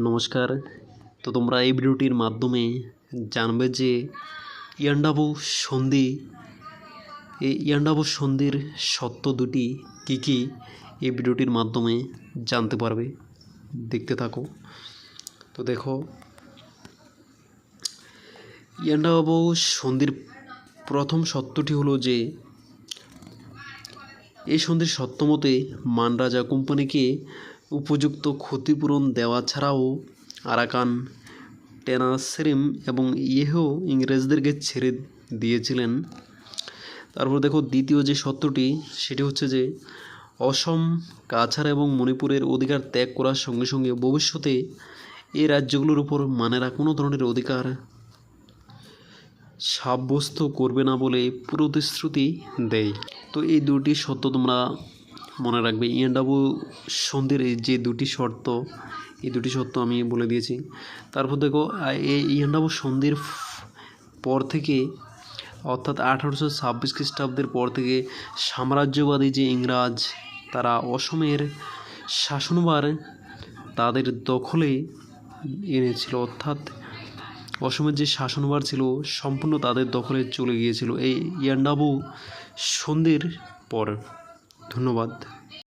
নমস্কার। তো তোমরা এই ভিডিওটির মাধ্যমে জানবে যে ইয়ান্ডাবু সন্ধি, এই ইয়ান্ডাবু সন্ধির সত্য দুটি কী কী এই ভিডিওটির মাধ্যমে জানতে পারবে, দেখতে থাকো। তো দেখো, ইয়ান্ডাবু সন্ধির প্রথম সত্যটি হলো যে, এই সন্ধির সত্যমতে মান রাজা কোম্পানিকে উপযুক্ত ক্ষতিপূরণ দেওয়া ছাড়াও আরাকান, টেনাসেরিম এবং ইয়েহো ইংরেজদেরকে ছেড়ে দিয়েছিলেন। তারপর দেখো দ্বিতীয় যে সত্যটি, সেটি হচ্ছে যে অসম, কাছাড় এবং মণিপুরের অধিকার ত্যাগ করার সঙ্গে সঙ্গে ভবিষ্যতে এই রাজ্যগুলোর উপর মানেরা কোনো ধরনের অধিকার সাব্যস্ত করবে না বলে প্রতিশ্রুতি দেয়। তো এই দুটি সত্য তোমরা মনে রাখবে ইয়ান্ডাবু সন্ধির এই যে দুটি শর্ত, এই দুটি শর্ত আমি বলে দিয়েছি। তারপর দেখো এই ইয়ান্ডাবু সন্ধির পর থেকে, অর্থাৎ আঠারোশো ছাব্বিশ খ্রিস্টাব্দের পর থেকে সাম্রাজ্যবাদী যে ইংরাজ, তারা অসমের শাসনভার তাদের দখলে এনেছিল। অর্থাৎ অসমের যে শাসনভার ছিল, সম্পূর্ণ তাদের দখলে চলে গিয়েছিল এই ইয়ান্ডাবু সন্ধির পর। ধন্যবাদ।